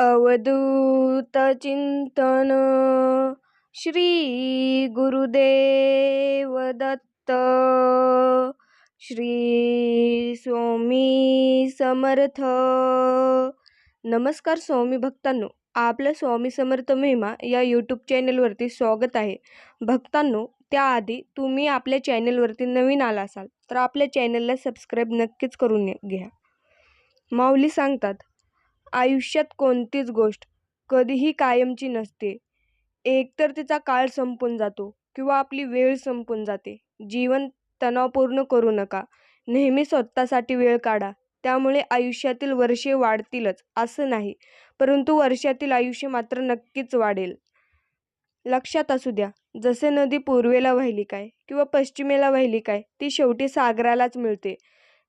अवधूत चिंतन. श्री गुरुदेव दत्त. श्री स्वामी समर्थ. नमस्कार स्वामी भक्तांनो आपल्या स्वामी समर्थ महिमा या यूट्यूब चॅनलवरती स्वागत आहे. भक्तांनो त्याआधी तुम्ही आपल्या चॅनलवरती नवीन आला असाल तर आपल्या चॅनलला सबस्क्राईब नक्कीच करून घ्या. माऊली सांगतात आयुष्यात कोणतीच गोष्ट कधीही कायमची नसते. एकतर तिचा काळ संपून जातो किंवा आपली वेळ संपून जाते. जीवन तणावपूर्ण करू नका. नेहमी स्वतःसाठी वेळ काढा. त्यामुळे आयुष्यातील वर्षे वाढतीलच असं नाही. परंतु वर्षातील आयुष्य मात्र नक्कीच वाढेल. लक्षात असू द्या जसे नदी पूर्वेला वाहिली काय किंवा पश्चिमेला वाहिली काय ती शेवटी सागरालाच मिळते.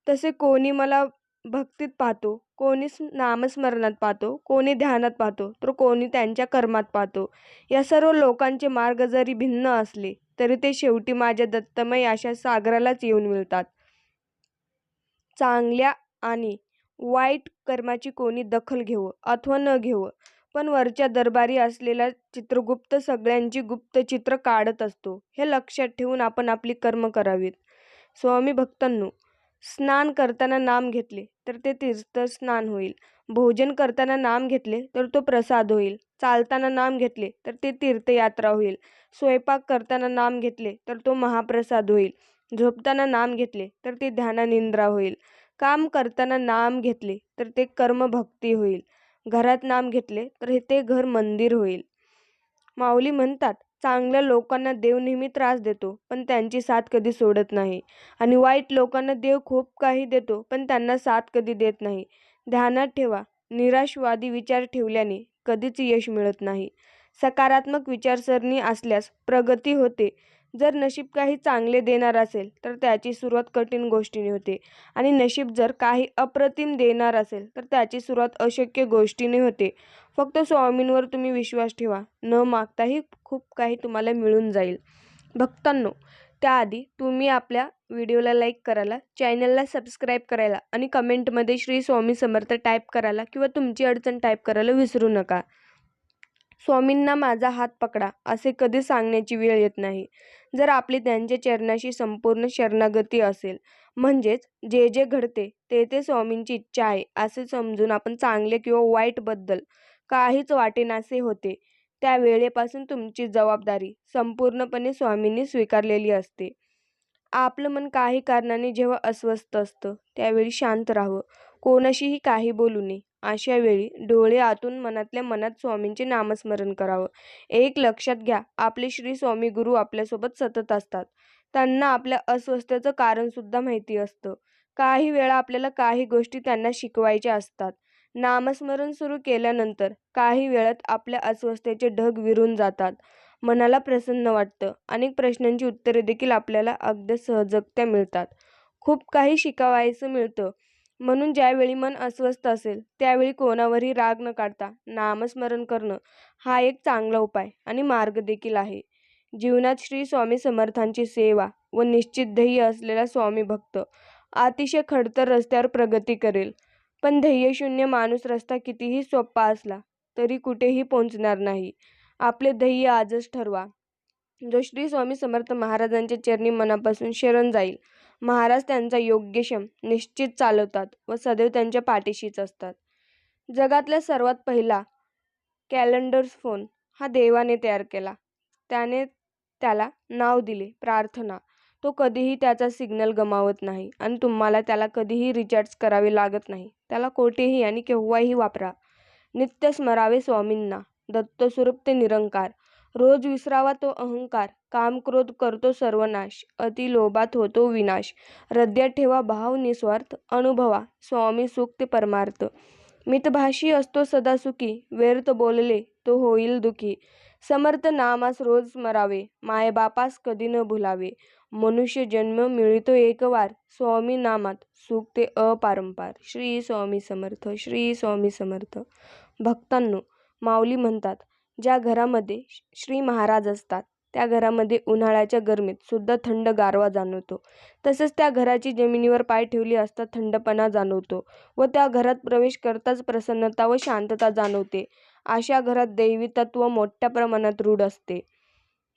तसे कोणी मला भक्तीत पाहतो कोणी नामस्मरणात पाहतो कोणी ध्यानात पाहतो तर कोणी त्यांच्या कर्मात पाहतो. या सर्व लोकांचे मार्ग जरी भिन्न असले तरी ते शेवटी माझ्या दत्तमय अशा सागरालाच येऊन मिळतात. चांगल्या आणि वाईट कर्माची कोणी दखल घेवं अथवा न घेवं पण वरच्या दरबारी असलेला चित्रगुप्त सगळ्यांची गुप्त चित्र काढत असतो हे लक्षात ठेवून आपण आपली कर्म करावीत. स्वामी भक्तांनो स्नान करताना नाम घेतले तर ते तीर्थ स्नान होईल. भोजन करताना नाम घेतले तर तो प्रसाद होईल. चालताना नाम घेतले तर ते तीर्थयात्रा होईल. स्वयंपाक करताना नाम घेतले तर तो महाप्रसाद होईल. झोपताना नाम घेतले तर ते ध्यानानिंद्रा होईल. काम करताना नाम घेतले तर ते कर्मभक्ती होईल. घरात नाम घेतले तर ते घर मंदिर होईल. माऊली म्हणतात चांगल्या लोकांना देव नेहमी त्रास देतो पण त्यांची साथ कधी सोडत नाही. आणि वाईट लोकांना देव खूप काही देतो पण त्यांना साथ कधी देत नाही. ध्यानात ठेवा. निराशवादी विचार ठेवल्याने कधीच यश मिळत नाही. सकारात्मक विचारसरणी असल्यास प्रगती होते. जर नशीब काही चांगले देणार असेल तर त्याची सुरुवात कठीण गोष्टीने होते. आणि नशीब जर काही अप्रतिम देणार असेल तर त्याची सुरुवात अशक्य गोष्टीने होते. फक्त स्वामींवर तुम्ही विश्वास ठेवा. न मागताही खूप काही तुम्हाला मिळून जाईल. भक्तांनो त्याआधी तुम्ही आपल्या व्हिडिओला लाईक करायला चॅनलला सबस्क्राईब करायला आणि कमेंटमध्ये श्री स्वामी समर्थ टाईप करायला किंवा तुमची अडचण टाईप करायला विसरू नका. स्वामींना माझा हात पकडा असे कधी सांगण्याची वेळ येत नाही. जर आपली त्यांच्या चरणाशी संपूर्ण शरणागती असेल म्हणजेच जे जे घडते ते ते स्वामींची इच्छा आहे असे समजून आपण चांगले किंवा वाईटबद्दल काहीच वाटेनासे होते. त्या वेळेपासून तुमची जबाबदारी संपूर्णपणे स्वामींनी स्वीकारलेली असते. आपलं मन काही कारणाने जेव्हा अस्वस्थ असतं त्यावेळी शांत राहावं. कोणाशीही काही बोलू नये. अशा वेळी डोळे आतून मनातल्या मनात स्वामींचे नामस्मरण करावं. एक लक्षात घ्या आपले श्री स्वामी गुरु आपल्यासोबत सतत असतात. त्यांना आपल्या अस्वस्थतेचं कारणसुद्धा माहिती असतं. काही वेळा आपल्याला काही गोष्टी त्यांना शिकवायच्या असतात. नामस्मरण सुरू केल्यानंतर काही वेळात आपल्या अस्वस्थतेचे ढग विरून जातात. मनाला प्रसन्न वाटतं. अनेक प्रश्नांची उत्तरे देखील आपल्याला अगदी सहजगत्या मिळतात. खूप काही शिकावायचं मिळतं. म्हणून ज्यावेळी मन अस्वस्थ असेल त्यावेळी कोणावरही राग न काढता नामस्मरण करणं हा एक चांगला उपाय आणि मार्ग देखील आहे. जीवनात श्री स्वामी समर्थांची सेवा व निश्चित ध्येय असलेला स्वामी भक्त अतिशय खडतर रस्त्यावर प्रगती करेल. पण ध्येयशून्य माणूस रस्ता कितीही सोपा असला तरी कुठेही पोहोचणार नाही. आपले ध्येय आजच ठरवा. जो श्री स्वामी समर्थ महाराजांच्या चरणी मनापासून शरण जाईल महाराज त्यांचा योग्यक्षम निश्चित चालवतात व सदैव त्यांच्या पाठीशीच असतात. जगातला सर्वात पहिला कॅलेंडर फोन हा देवाने तयार केला. त्याने त्याला नाव दिले प्रार्थना. तो कधीही त्याचा सिग्नल गमावत नाही आणि तुम्हाला त्याला कधीही रिचार्ज करावे लागत नाही. त्याला कोठेही आणि केव्हाही वापरा. नित्य स्मरावे स्वामींना. दत्तस्वरूप ते निरंकार. रोज विसरावा तो अहंकार. काम क्रोध करतो सर्वनाश. अति लोभात होतो विनाश. हृदयात ठेवा भाव निस्वार्थ अनुभवा. स्वामी सुक्त परमार्थ. मितभाषी असतो सदा सुखी. व्यर्थ बोलले तो होईल दुखी. समर्थ नामास रोज स्मरावे. मायबापास कधी न भुलावे. मनुष्य जन्म मिळतो एक वार स्वामी नामात. सुख ते अपारंपार. श्री स्वामी समर्थ. श्री स्वामी समर्थ. भक्तांनो माऊली म्हणतात ज्या घरामध्ये श्री महाराज असतात त्या घरामध्ये उन्हाळ्याच्या गरमीत सुद्धा थंड गारवा जाणवतो. तसंच त्या घराची जमिनीवर पाय ठेवली असता थंडपणा जाणवतो व त्या घरात प्रवेश करताच प्रसन्नता व शांतता जाणवते. अशा घरात दैवी तत्व मोठ्या प्रमाणात रूढ असते.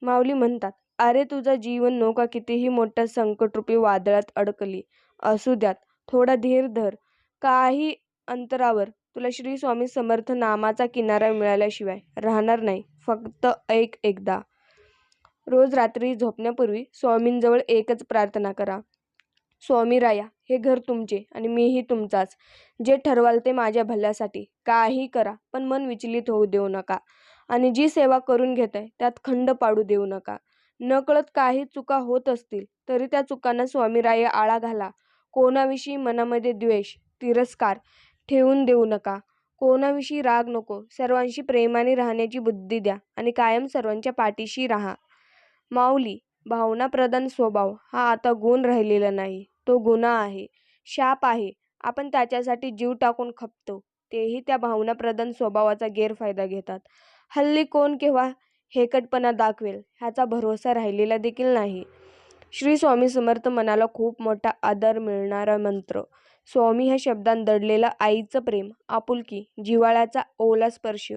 माऊली म्हणतात, अरे तुझा जीवन नौका कितीही मोठ्या संकटरूपी वादळात अडकली असू द्यात, थोडा धीर धर. काही अंतरावर तुला श्री स्वामी समर्थ नामाचा किनारा मिळाल्याशिवाय राहणार नाही. फक्त ऐक एकदा. रोज रात्री झोपण्यापूर्वी स्वामींजवळ एकच प्रार्थना करा. स्वामीराया, हे घर तुमचे आणि मीही तुमचाच. जे ठरवाल ते माझ्या भल्यासाठी. काही करा, पण मन विचलित होऊ देऊ नका. आणि जी सेवा करून घेत आहे त्यात खंड पाडू देऊ नका. नकळत काही चुका होत असतील तरी त्या चुकांना स्वामीराया आळा घाला. कोणाविषयी मनामध्ये द्वेष, तिरस्कार ठेवून देऊ नका. कोणाविषयी राग नको. सर्वांशी प्रेमाने राहण्याची बुद्धी द्या आणि कायम सर्वांच्या पाठीशी राहा. माऊली, भावनाप्रधान स्वभाव हा आता गुण राहिलेला नाही. तो गुन्हा आहे, शाप आहे. आपण त्याच्यासाठी जीव टाकून खपतो तेही त्या भावनाप्रधान स्वभावाचा गैरफायदा घेतात. हल्ली कोण केव्हा हेकटपणा दाखवेल ह्याचा भरोसा राहिलेला देखील नाही. श्री स्वामी समर्थ मनाला खूप मोठा आदर मिळणारा मंत्र. स्वामी ह्या शब्दांत दडलेलं आईचं प्रेम, आपुलकी, जिव्हाळ्याचा ओला स्पर्श,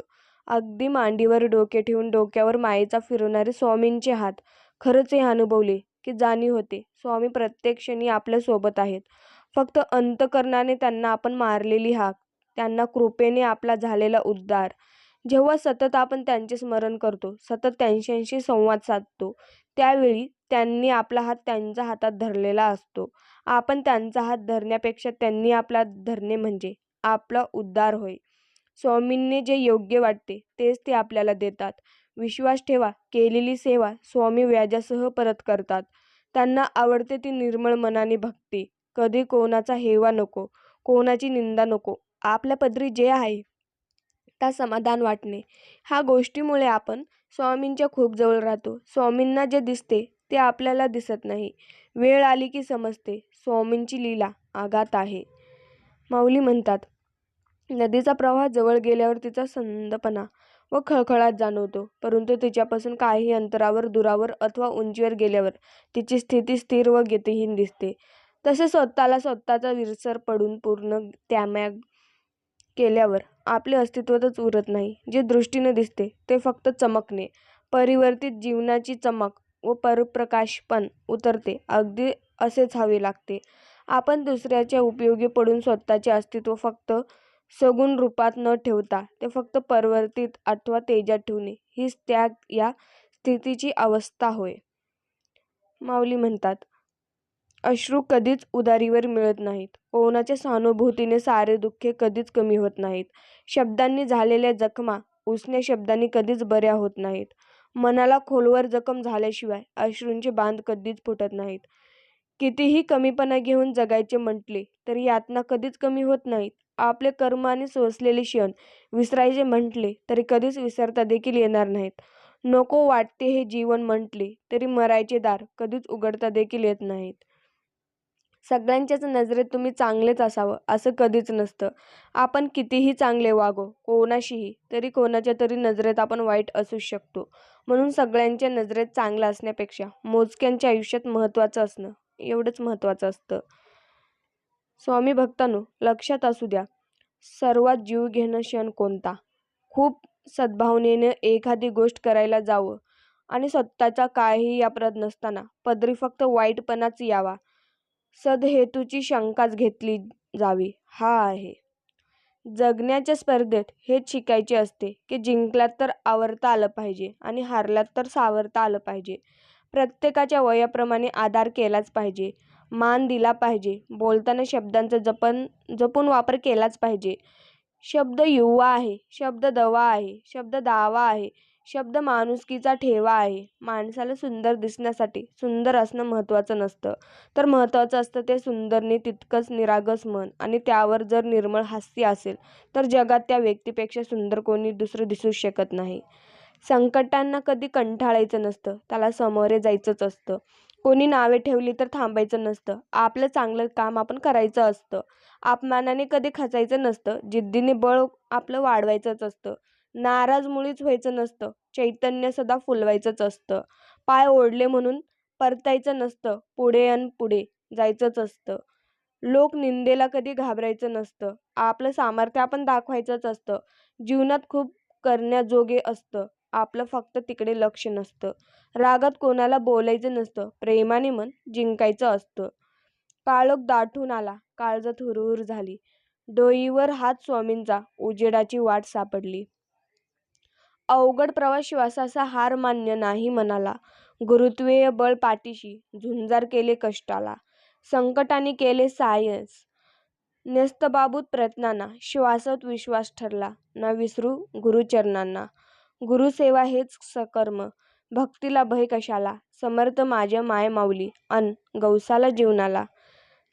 अगदी मांडीवर डोके ठेवून डोक्यावर मायेचा फिरवणारे स्वामींचे हात. खरंच हे अनुभवले की जाणीव होते स्वामी प्रत्येक क्षणी आपल्यासोबत आहेत. फक्त अंतःकरणाने त्यांना आपण मारलेली हाक, त्यांना कृपेने आपला झालेला उद्धार. जेव्हा सतत आपण त्यांचे स्मरण करतो, सतत त्यांच्याशी संवाद साधतो, त्यावेळी त्यांनी आपला हात त्यांच्या हातात धरलेला असतो. आपण त्यांचा हात धरण्यापेक्षा त्यांनी आपला धरणे म्हणजे आपला उद्धार होय. स्वामींनी जे योग्य वाटते तेच ते आपल्याला देतात. विश्वास ठेवा, केलेली सेवा स्वामी व्याजासह परत करतात. त्यांना आवडते ती निर्मळ मनाने भक्ती. कधी कोणाचा हेवा नको, कोणाची निंदा नको. आपल्या पदरी जे आहे त्या समाधान वाटणे. ह्या गोष्टीमुळे आपण स्वामींच्या खूप जवळ राहतो. स्वामींना जे दिसते ते आपल्याला दिसत नाही. वेळ आली की समजते, स्वामींची लीला आगात आहे. माऊली म्हणतात, नदीचा प्रवाह जवळ गेल्यावर तिचा संथपणा व खळखळाट जाणवतो. परंतु तिच्यापासून काही अंतरावर, दुरावर अथवा उंचीवर गेल्यावर तिची स्थिती स्थिर व गतिहीन दिसते. तसे स्वतःला स्वतःचा विसर पडून पूर्ण त्याग केल्यावर आपले अस्तित्वच उरत नाही. जे दृष्टीने दिसते ते फक्त चमकणे. परिवर्तित जीवनाची चमक व परप्रकाश पण उतरते. अगदी असेच हवे लागते. आपण दुसऱ्याच्या उपयोगी पडून स्वतःचे अस्तित्व फक्त सगुण रूपात न ठेवता ते फक्त परवर्तीत अथवा तेजात ठेवणे हीच त्याग या स्थितीची अवस्था होय. माऊली म्हणतात, अश्रू कधीच उदारीवर मिळत नाहीत. कोणाच्या सहानुभूतीने सारे दुःखे कधीच कमी होत नाहीत. शब्दांनी झालेल्या जखमा उसण्या शब्दांनी कधीच बऱ्या होत नाहीत. मनाला खोलवर जखम झाल्याशिवाय अश्रूंचे बांध कधीच फुटत नाहीत. कितीही कमीपणा घेऊन जगायचे म्हटले तरी यातना कधीच कमी होत नाहीत. आपले कर्म आणि सोसलेले क्षण विसरायचे म्हटले तरी कधीच विसरता देखील येणार नाहीत. नको वाटते हे जीवन म्हटले तरी मरायचे दार कधीच उघडता देखील येत नाहीत. सगळ्यांच्याच नजरेत तुम्ही चांगलेच असावं असं कधीच नसतं. आपण कितीही चांगले वागो कोणाशीही तरी कोणाच्या तरी नजरेत आपण वाईट असूच शकतो. म्हणून सगळ्यांच्या नजरेत चांगलं असण्यापेक्षा मोजक्यांच्या आयुष्यात महत्त्वाचं असणं एवढंच महत्त्वाचं असतं. स्वामी भक्तांनो लक्षात असू द्या, सर्वात जीवघेणा क्षण कोणता? खूप सद्भावनेनं एखादी गोष्ट करायला जावं आणि स्वतःचा काहीही अपराध नसताना पदरी फक्त वाईटपणाच यावा. सदहेतूची शंकाच घेतली जावी, हा आहे. जगण्याच्या स्पर्धेत हेच शिकायचे असते की जिंकलात तर आवरता आलं पाहिजे आणि हारलात तर सावरता आलं पाहिजे. प्रत्येकाच्या वयाप्रमाणे आदर केलाच पाहिजे. मान दिला पाहिजे. बोलताना शब्दांचा जपून वापर केलाच पाहिजे. शब्द युवा आहे. शब्द दवा आहे. शब्द दावा आहे. शब्द माणुसकीचा ठेवा आहे. माणसाला सुंदर दिसण्यासाठी सुंदर असणं महत्त्वाचं नसतं, तर महत्त्वाचं असतं ते सुंदरने तितकंच निरागस मन आणि त्यावर जर निर्मळ हास्य असेल तर जगात त्या व्यक्तीपेक्षा सुंदर कोणी दुसरं दिसूच शकत नाही. संकटांना कधी कंटाळायचं नसतं, त्याला सामोरे जायचंच असतं. कोणी नावे ठेवली तर थांबायचं नसतं. आपलं चांगलं काम आपण करायचं असतं. अपमानाने कधी खचायचं नसतं. जिद्दीने बळ आपलं वाढवायचंच असतं. नाराज मुळीच व्हायचं नसतं. चैतन्य सदा फुलवायचंच असतं. पाय ओढले म्हणून परतायचं नसतं. पुढे अन पुढे जायचंच असतं. लोक निंदेला कधी घाबरायचं नसतं. आपलं सामर्थ्य आपण दाखवायचंच असतं. जीवनात खूप करण्याजोगे असतं. आपलं फक्त तिकडे लक्ष नसतं. रागात कोणाला बोलायचं नसतं. प्रेमाने मन जिंकायचं असतं. काळोख दाटून आला. काळजात हुरहुर झाली. डोईवर हात स्वामींचा. उजेडाची वाट सापडली. अवघड प्रवास श्वासाचा हार मान्य नाही मनाला. गुरुत्वीय बळ पाठीशी. झुंजार केले कष्टाला. संकटाने केले सायस. न्यस्तबाबूत प्रयत्नांना. श्वासात विश्वास ठरला. न विसरू गुरुचरणांना. गुरुसेवा हेच सकर्म. भक्तीला भय कशाला. समर्थ माझ्या मायमाऊली अन गवसाला जीवनाला.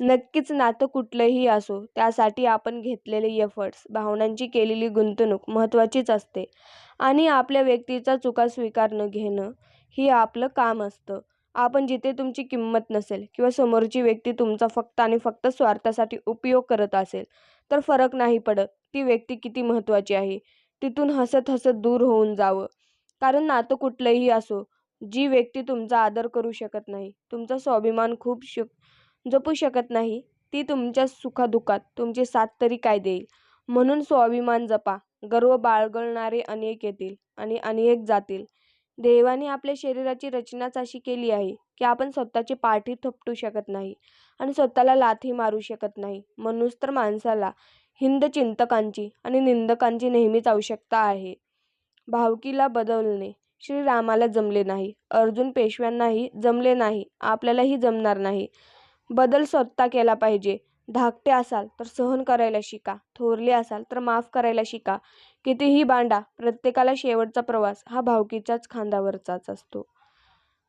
नक्कीच नातं कुठलंही असो त्यासाठी आपण घेतलेले एफर्ट्स, भावनांची केलेली गुंतवणूक महत्त्वाचीच असते आणि आपल्या व्यक्तीचा चुका स्वीकारणं घेणं ही आपलं काम असतं. आपण जिथे तुमची किंमत नसेल किंवा समोरची व्यक्ती तुमचा फक्त आणि फक्त स्वार्थासाठी उपयोग करत असेल तर फरक नाही पडत ती व्यक्ती किती महत्त्वाची आहे. तिथून हसत हसत दूर होऊन जावं. कारण नातं कुठलंही असो, जी व्यक्ती तुमचा आदर करू शकत नाही, तुमचा स्वाभिमान खूप जपू शकत नाही, ती तुमच्या सुखादुःखात तुमची साथ तरी काय देईल? म्हणून स्वाभिमान जपा. गर्व बाळगणारे अनेक येतील आणि अनेक जातील. देवाने आपल्या शरीराची रचनाच अशी केली आहे की आपण स्वतःची पाठी थपटू शकत नाही आणि स्वतःला लाथी मारू शकत नाही. म्हणूनच तर माणसाला हितचिंतकांची आणि निंदकांची नेहमीच आवश्यकता आहे. भावकीला बदलणे श्रीरामाला जमले नाही. अर्जुन पेशव्यांनाही जमले नाही. आपल्यालाही जमणार नाही. बदल स्वतः केला पाहिजे. धाकटे असाल तर सहन करायला शिका. थोरले असाल तर माफ करायला शिका. कितीही भांडा, प्रत्येकाला शेवटचा प्रवास हा भावकीच्याच खांद्यावरचाच असतो.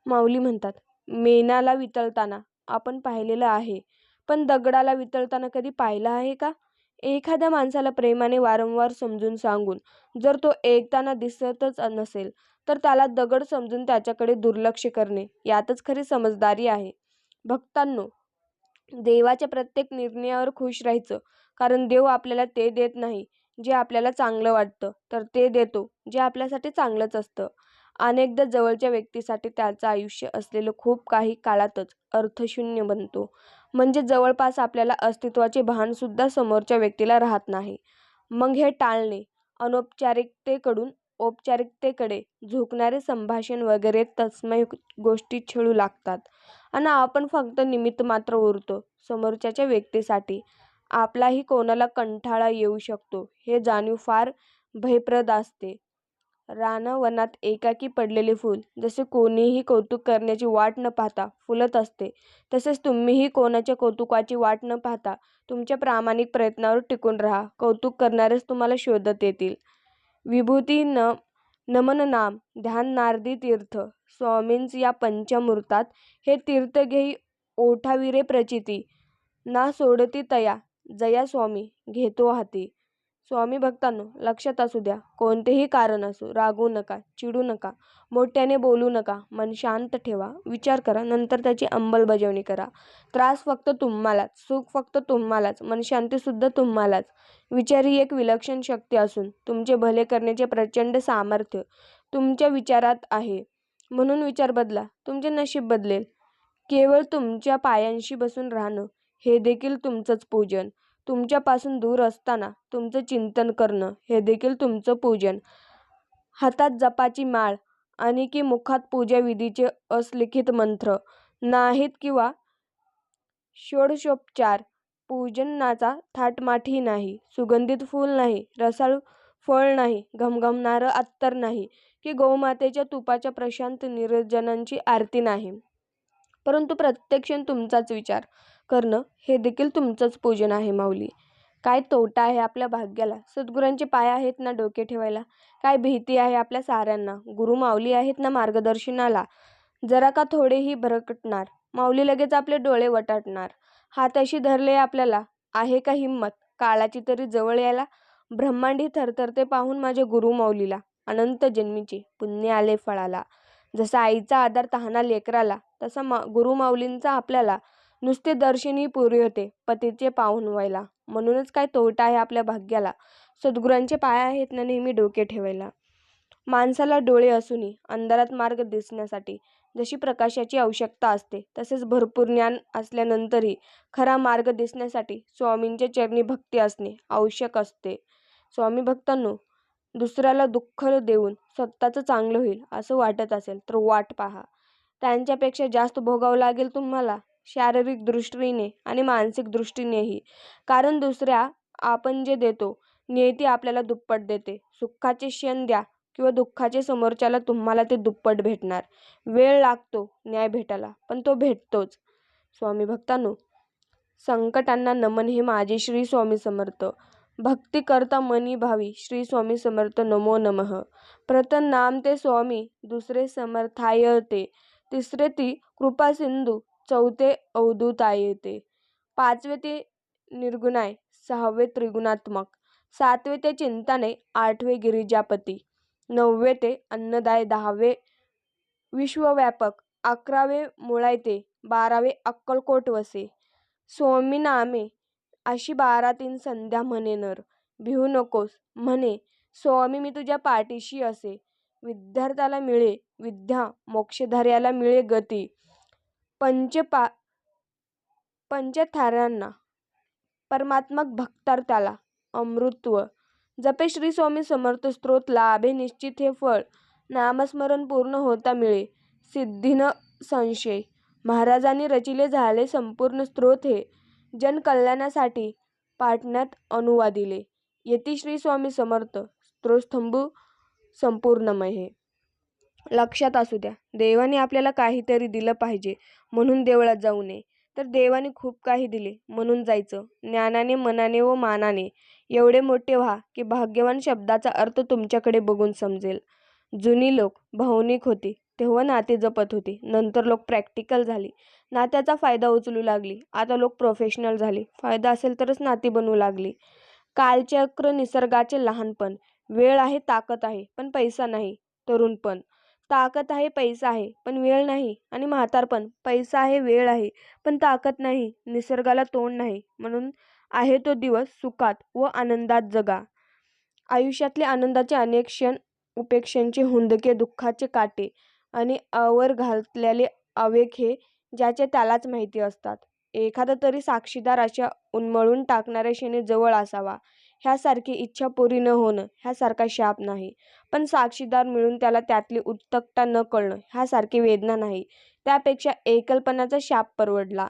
माऊली म्हणतात, मेणाला वितळताना आपण पाहिलेलं आहे, पण दगडाला वितळताना कधी पाहिलं आहे का? एखाद्या माणसाला प्रेमाने वारंवार समजून सांगून जर तो ऐकताना दिसतच नसेल तर त्याला दगड समजून त्याच्याकडे दुर्लक्ष करणे यातच खरी समजदारी आहे. भक्तांनो, देवाच्या प्रत्येक निर्णयावर खुश राहायचं. कारण देव आपल्याला ते देत नाही जे आपल्याला चांगलं वाटतं, तर ते देतो जे आपल्यासाठी चांगलंच असतं. अनेकदा जवळच्या व्यक्तीसाठी त्याचं आयुष्य असलेलं खूप काही काळातच अर्थशून्य बनतो. म्हणजे जवळपास आपल्याला अस्तित्वाचे भानसुद्धा समोरच्या व्यक्तीला राहत नाही. मग हे टाळणे, अनौपचारिकतेकडून औपचारिकतेकडे झुकणारे संभाषण वगैरे तत्सम गोष्टी छळू लागतात आणि आपण फक्त निमित्त मात्र उरतो. समोरच्याच्या व्यक्तीसाठी आपलाही कोणाला कंटाळा येऊ शकतो हे जाणीव फार भयप्रद असते. रानवनात एकाकी पडलेले फूल जसे कोणीही कौतुक करण्याची वाट न पाहता फुलत असते, तसेच तुम्हीही कोणाच्या कौतुकाची वाट न पाहता तुमच्या प्रामाणिक प्रयत्नावर टिकून राहा. कौतुक करणारेच तुम्हाला शोधत येतील. विभूतीनं नमन नाम ध्यान नारदी तीर्थ स्वामींच या पंचामृतात हे तीर्थ घेई ओठाविरे प्रचिती ना सोडती तया जया स्वामी घेतो हाती. स्वामी भक्तांनो, लक्षात असू द्या, कोणतेही कारण असो, रागू नका, चिडू नका, मोठ्याने बोलू नका, मन शांत ठेवा, विचार करा, नंतर त्याची अंमलबजावणी करा. त्रास फक्त तुम्हालाच, सुख फक्त तुम्हालाच, मनशांतीसुद्धा तुम्हालाच. विचार ही एक विलक्षण शक्ती असून तुमचे भले करण्याचे प्रचंड सामर्थ्य तुमच्या विचारात आहे. म्हणून विचार बदला, तुमचे नशीब बदलेल. केवळ तुमच्या पायांशी बसून राहणं हे देखील तुमचंच पूजन. तुमच्यापासून दूर असताना तुमचं चिंतन करणं हे देखील तुमचं पूजन. हातात जपाची माळ आणि की मुखात पूजाविधीचे असलिखित मंत्र नाहीत किंवा षोडशोपचार पूजनाचा थाटमाटही नाही, सुगंधित फूल नाही, रसाळ फळ नाही, घमघमणारं अत्तर नाही की गोमातेच्या तुपाच्या प्रशांत निर्जनांची आरती नाही. परंतु प्रत्यक्ष तुमचाच विचार करणं हे देखील तुमचंच पूजन आहे माऊली. काय तोटा आहे आपल्या भाग्याला? सद्गुरांचे पाय आहेत ना डोके ठेवायला? काय भीती आहे आपल्या साऱ्यांना? गुरु माऊली आहेत ना मार्गदर्शनाला? जरा का थोडेही भरकटणार? माऊली लगेच आपले डोळे वटाटणार हाताशी धरले आपल्याला. आहे का हिंमत काळाची तरी जवळ यायला? ब्रह्मांडी थरथरते पाहून माझ्या गुरु माऊलीला. अनंत जन्मीचे पुण्य आले फळाला. जसा आईचा आधार तहाना लेकराला, तसा मा माऊलींचा आपल्याला नुसते दर्शनही पुरे होते पतीचे पाऊण व्हायला. म्हणूनच काय तोटा आहे आपल्या भाग्याला. सद्गुरांचे पाय आहेत ना नेहमी डोके ठेवायला. माणसाला डोळे असूनही अंधारात मार्ग दिसण्यासाठी जशी प्रकाशाची आवश्यकता असते तसेच भरपूर ज्ञान असल्यानंतरही खरा मार्ग दिसण्यासाठी स्वामींच्या चरणी भक्ती असणे आवश्यक असते. स्वामी भक्तांनो दुसऱ्याला दुःख देऊन स्वतःचं चांगलं होईल असं वाटत असेल तर वाट पहा. त्यांच्यापेक्षा जास्त भोगावं लागेल तुम्हाला? शारीरिक दृष्टीने आणि मानसिक दृष्टीनेही. कारण दुसऱ्या आपण जे देतो नियती आपल्याला दुप्पट देते. सुखाचे क्षण द्या किंवा दुःखाचे समोरच्याला तुम्हाला ते दुप्पट भेटणार. वेळ लागतो न्याय भेटायला पण तो भेटतोच. स्वामी भक्तांनो संकटांना नमन हे माझे श्री स्वामी समर्थ. भक्ती करता मनी भावी श्री स्वामी समर्थ नमो नमः. प्रथम नाम ते स्वामी दुसरे समर्थाय ते. तिसरे ती कृपा सिंधू चौथे अवधूताय येते. पाचवे ते निर्गुणाय सहावे त्रिगुणात्मक सातवे ते चिंताने आठवे गिरिजापती नववे ते अन्नदाय दहावे विश्वव्यापक अकरावे मुळायते बारावे अक्कलकोट वसे. स्वामी नामे अशी बारा तीन संध्या म्हणे नर भिवू नकोस म्हणे स्वामी मी तुझ्या पाठीशी असे. विद्यार्थ्याला मिळे विद्या मोक्षधार्याला मिळे गती. पंचपा पंचथारांना परमात्मक भक्तार्थाला अमृतत्व. जपे श्री स्वामी समर्थ स्त्रोत लाभे निश्चित हे फळ. नामस्मरण पूर्ण होता मिळे. सिद्धीन संशय. महाराजांनी रचिले झाले संपूर्ण स्त्रोत हे. जनकल्याणासाठी पाटण्यात अनुवादिले. येती श्री स्वामी समर्थ. स्तोत्रस्तंभू संपूर्णमय लक्षात असू द्या. देवाने आपल्याला काहीतरी दिलं पाहिजे म्हणून देवळात जाऊ नये. तर देवाने खूप काही दिले म्हणून जायचं. ज्ञानाने मनाने व मानाने. एवढे मोठे व्हा की भाग्यवान शब्दाचा अर्थ तुमच्याकडे बघून समजेल. जुनी लोक भावनिक होती तेव्हा नाते जपत होती. नंतर लोक प्रॅक्टिकल झाली. नात्याचा फायदा उचलू लागली. आता लोक प्रोफेशनल झाली. फायदा असेल तरच नाती बनवू लागली. कालचक्र निसर्गाचे लहानपण. वेळ आहे ताकद आहे पण पैसा नाही तरुणपण ताकद आहे पैसा आहे पण वेळ नाही. आणि म्हातारपण पैसा आहे वेळ आहे पण ताकद नाही निसर्गाला तोंड नाही. म्हणून आहे तो दिवस सुखात व आनंदात जगा. आयुष्यातले आनंदाचे अनेक क्षण उपेक्षांचे हुंदके दुःखाचे काटे आणि आवर घातलेले आवेग हे ज्याचे त्यालाच माहिती असतात. एखादा तरी साक्षीदार अशा उन्मळून टाकणाऱ्या क्षणी जवळ असावा. ह्यासारखी इच्छा पुरी न होणं ह्यासारखा शाप नाही. पण साक्षीदार मिळून त्याला त्यातली उत्तकता न कळणं ह्यासारखी वेदना नाही. त्यापेक्षा एकलपणाचा शाप परवडला.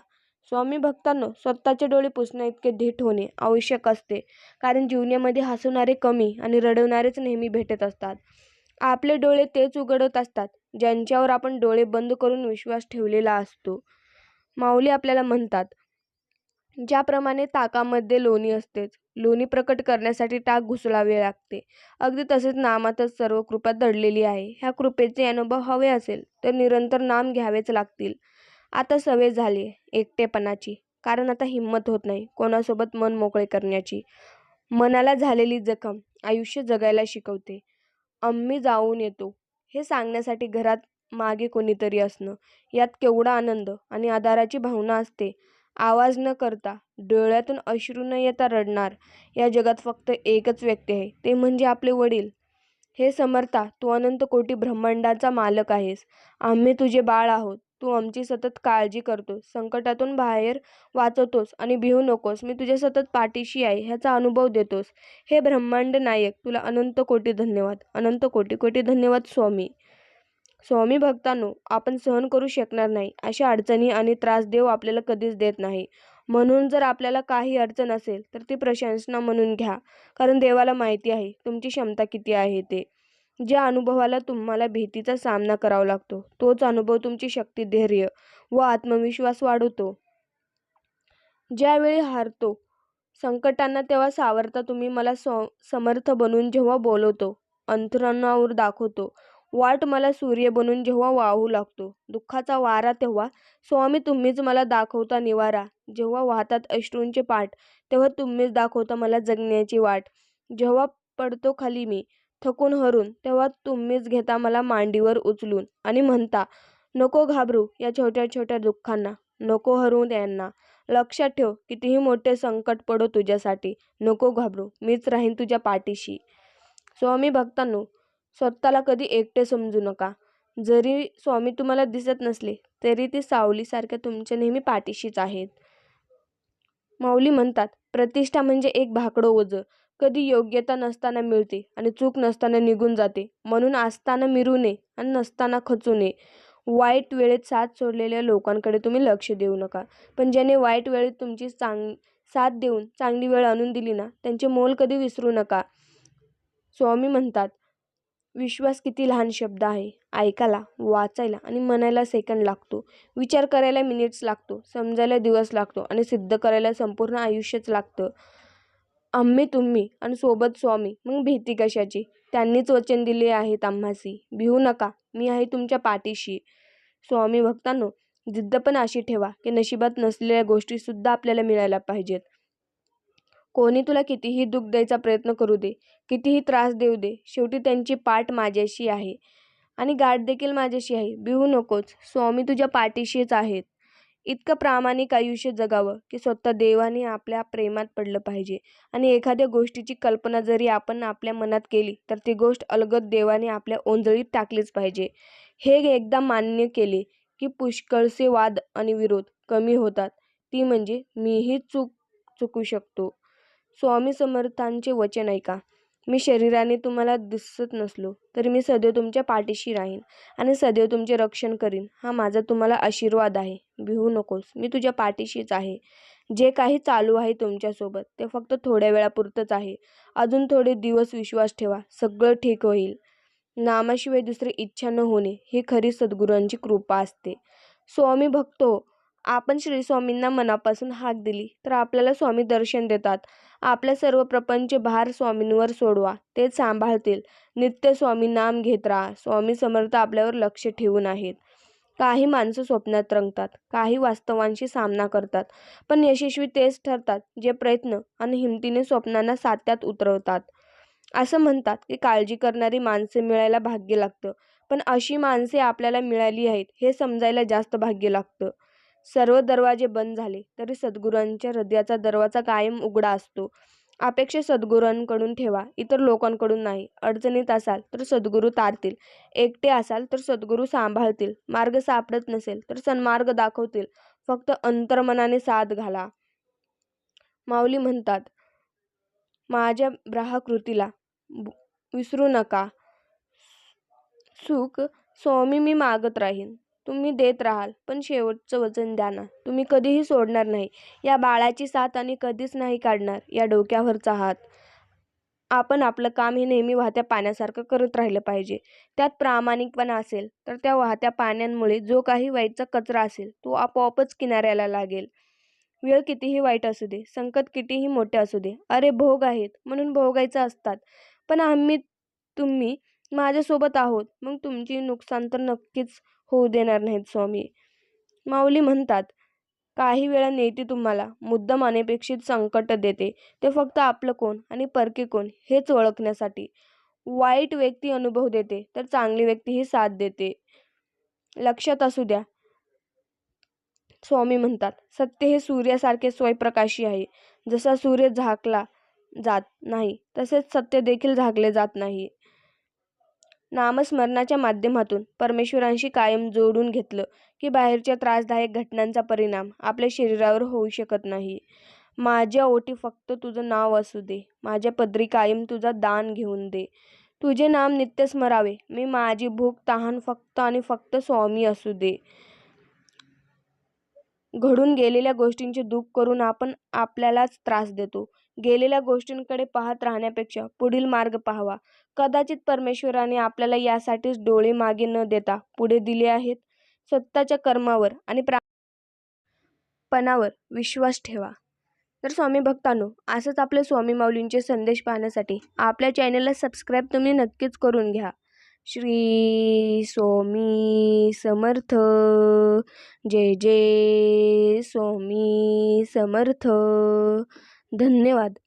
स्वामी भक्तांनो स्वतःचे डोळे पुसण्या इतके धीट होणे आवश्यक असते कारण जीवनामध्ये हसवणारे कमी आणि रडवणारेच नेहमी भेटत असतात. आपले डोळे तेच उघडत असतात ज्यांच्यावर आपण डोळे बंद करून विश्वास ठेवलेला असतो. माऊली आपल्याला म्हणतात ज्याप्रमाणे ताकामध्ये लोणी असतेच लोणी प्रकट करण्यासाठी टाक घुसळावे लागते. अगदी तसेच नामातच सर्व कृपा दडलेली आहे. ह्या कृपेचे अनुभव हवे असेल तर निरंतर नाम घ्यावेच लागतील. आता सवय झाली एकटेपणाची. कारण आता हिंमत होत नाही कोणासोबत मन मोकळे करण्याची. मनाला झालेली जखम आयुष्य जगायला शिकवते. आम्ही जाऊन येतो. हे सांगण्यासाठी घरात मागे कोणीतरी असणं यात केवढा आनंद आणि आधाराची भावना असते आवाज न करता डोळ्यातून अश्रू न येता रडणार. या जगात फक्त एकच व्यक्ती आहे ते म्हणजे आपले वडील. हे समर्था तू अनंत कोटी ब्रह्मांडाचा मालक आहेस. आम्ही तुझे बाळ आहोत. तू आमची सतत काळजी करतोस संकटातून बाहेर वाचवतोस आणि भिवू नकोस. मी तुझ्या सतत पाठीशी आहे ह्याचा अनुभव देतोस. हे ब्रह्मांड नायक तुला अनंत कोटी धन्यवाद. अनंत कोटी कोटी धन्यवाद स्वामी. स्वामी भक्तांनो आपण सहन करू शकणार नाही. अशा अडचणी आणि त्रास देव आपल्याला कधीच देत नाही. म्हणून जर आपल्याला काही अडचण असेल तर ती प्रशंसना म्हणून घ्या. कारण देवाला माहिती आहे तुमची क्षमता किती आहे ते. ज्या अनुभवाला तुम्हाला भीतीचा सामना करावा लागतो तोच अनुभव तुमची शक्ती धैर्य व आत्मविश्वास वाढवतो. ज्यावेळी हारतो संकटांना तेव्हा सावरता तुम्ही मला समर्थ बनून जेव्हा बोलवतो अंथरणावर दाखवतो वाट मला सूर्य बनून जेव्हा वाहू लागतो. दुःखाचा वारा तेव्हा स्वामी तुम्हीच मला दाखवता निवारा. जेव्हा वाहतात अश्रूंचे पाठ तेव्हा तुम्हीच दाखवता मला जगण्याची वाट. जेव्हा पडतो खाली मी थकून हरून तेव्हा तुम्हीच घेता मला मांडीवर उचलून आणि म्हणता नको घाबरू या छोट्या छोट्या दुःखांना नको हरू त्यांना लक्षात ठेव कितीही मोठे संकट पडो तुझ्यासाठी. नको घाबरू मीच राहीन तुझ्या पाठीशी स्वामी भक्तांनो स्वतःला कधी एकटे समजू नका. जरी स्वामी तुम्हाला दिसत नसले तरी ते सावलीसारख्या तुमच्या नेहमी पाठीशीच आहेत. माऊली म्हणतात प्रतिष्ठा म्हणजे एक भाकडं ओझं. कधी योग्यता नसताना मिळते आणि चूक नसताना निघून जाते. म्हणून असताना मिरू नये आणि नसताना खचू नये. वाईट वेळेत साथ सोडलेल्या लोकांकडे तुम्ही लक्ष देऊ नका. पण ज्याने वाईट वेळेत तुमची चांग साथ देऊन चांगली वेळ आणून दिली ना त्यांचे मोल कधी विसरू नका. स्वामी म्हणतात विश्वास किती लहान शब्द आहे? ऐकायला वाचायला आणि म्हणायला सेकंड लागतो. विचार करायला मिनिट्स लागतो. समजायला दिवस लागतो आणि सिद्ध करायला संपूर्ण आयुष्यच लागतं. आम्ही तुम्ही आणि सोबत स्वामी. मग भीती कशाची? त्यांनीच वचन दिले आहेत आम्हासी भिवू नका. मी आहे तुमच्या पाठीशी. स्वामी भक्तांनो जिद्द पण अशी ठेवा की नशिबात नसलेल्या गोष्टीसुद्धा आपल्याला मिळायला पाहिजेत. कोणी तुला कितीही दुःख द्यायचा प्रयत्न करू दे कितीही त्रास देऊ दे शेवटी त्यांची पाठ माझ्याशी आहे आणि गाठ देखील माझ्याशी आहे. भिवू नकोच स्वामी तुझ्या पाठीशीच आहेत. इतकं प्रामाणिक आयुष्य जगावं की स्वतः देवाने आपल्या प्रेमात पडलं पाहिजे आणि एखाद्या गोष्टीची कल्पना जरी आपण आपल्या मनात केली तर ती गोष्ट अलगद देवाने आपल्या ओंजळीत टाकलीच पाहिजे. हे एकदा मान्य केले की पुष्कळसे वाद आणि विरोध कमी होतात. ती म्हणजे मीही चूक चुकू शकतो. स्वामी समर्थांचे वचन ऐका. मी शरीराने तुम्हाला दिसत नसलो तरी मी सदैव तुमच्या पाठीशी राहीन आणि सदैव तुमचे रक्षण करीन. हा माझा तुम्हाला आशीर्वाद आहे. भिवू नकोस. मी तुझ्या पाठीशीच आहे. जे काही चालू आहे तुमच्यासोबत ते फक्त थोड्या वेळापुरतंच आहे. अजून थोडे दिवस विश्वास ठेवा. सगळं ठीक होईल. नामाशिवाय दुसरी इच्छा न होणे ही खरी सद्गुरूंची कृपा असते. स्वामी भक्तो आपण श्री स्वामींना मनापासून हाक दिली तर आपल्याला स्वामी दर्शन देतात. आपल्या सर्व प्रपंच भार स्वामींवर सोडवा. ते सांभाळतील. नित्य स्वामी नाम घेत राहा. स्वामी समर्थ आपल्यावर लक्ष ठेवून आहेत. काही माणसं स्वप्नात रंगतात. काही वास्तवांशी सामना करतात. पण यशस्वी तेच ठरतात जे प्रयत्न आणि हिमतीने स्वप्नांना सात्यात उतरवतात. असं म्हणतात की काळजी करणारी माणसे मिळायला भाग्य लागतं. पण अशी माणसे आपल्याला मिळाली आहेत हे समजायला जास्त भाग्य लागतं. सर्व दरवाजे बंद झाले तरी सद्गुरूंच्या हृदयाचा दरवाजा कायम उघडा असतो. अपेक्षा सद्गुरूंकडून ठेवा इतर लोकांकडून नाही. अडचणीत असाल तर सद्गुरू तारतील. एकटे असाल तर सद्गुरू सांभाळतील. मार्ग सापडत नसेल तर सन्मार्ग दाखवतील. फक्त अंतर्मनाने साथ घाला. माऊली म्हणतात माझ्या ब्राहकृतीला विसरू नका. सुख स्वामी मी मागत राहीन. तुम्ही देत राहाल पण शेवटचं वचन द्या ना. तुम्ही कधीही सोडणार नाही. या बाळाची साथ आणि कधीच नाही काढणार या डोक्यावरचा हात. आपण आपलं काम हे नेहमी वाहत्या पाण्यासारखं करत राहिलं पाहिजे. त्यात प्रामाणिकपणा असेल तर त्या वाहत्या पाण्यांमुळे जो काही वाईटचा कचरा असेल तो आपोआपच किनाऱ्याला लागेल. वेळ कितीही वाईट असू दे संकट कितीही मोठे असू दे अरे भोग आहेत म्हणून भोगायचं असतात. पण आम्ही तुम्ही माझ्यासोबत आहोत मग तुमची नुकसान तर नक्कीच होऊ देणार नाहीत स्वामी. माऊली म्हणतात काही वेळा नेते तुम्हाला मुद्दाम अनपेक्षित संकट देते. ते फक्त आपलं कोण आणि परके कोण हेच ओळखण्यासाठी. वाईट व्यक्ती अनुभव देते तर चांगली व्यक्ती ही साथ देते. लक्षात असू द्या. स्वामी म्हणतात सत्य हे सूर्यासारखे स्वयंप्रकाशी आहे. जसा सूर्य झाकला जात नाही तसेच सत्य देखील झाकले जात नाही. नामस्मरणाच्या माध्यमातून परमेश्वरांशी कायम जोडून घेतलं की बाहेरच्या त्रासदायक घटनांचा परिणाम आपल्या शरीरावर होऊ शकत नाही. माझ्या ओटी फक्त तुझं नाव असू दे. माझ्या पदरी कायम तुझा दान घेऊन दे. तुझे नाम नित्य स्मरावे. मी माझी भूक तहान फक्त आणि फक्त स्वामी असू दे. घडून गेलेल्या गोष्टींचे दुःख करून आपण आपल्यालाच त्रास देतो. गेलेल्या गोष्टींकडे पाहत राहण्यापेक्षा पुढील मार्ग पाहावा. कदाचित परमेश्वराने आपल्याला यासाठीच डोळे मागे न देता पुढे दिले आहेत. स्वतःच्या कर्मावर आणि प्रा पणावर विश्वास ठेवा. तर स्वामी भक्तांनो असंच आपले स्वामी माऊलींचे संदेश पाहण्यासाठी आपल्या चॅनलला सबस्क्राईब तुम्ही नक्कीच करून घ्या. श्री स्वामी समर्थ. जय जय स्वामी समर्थ. धन्यवाद.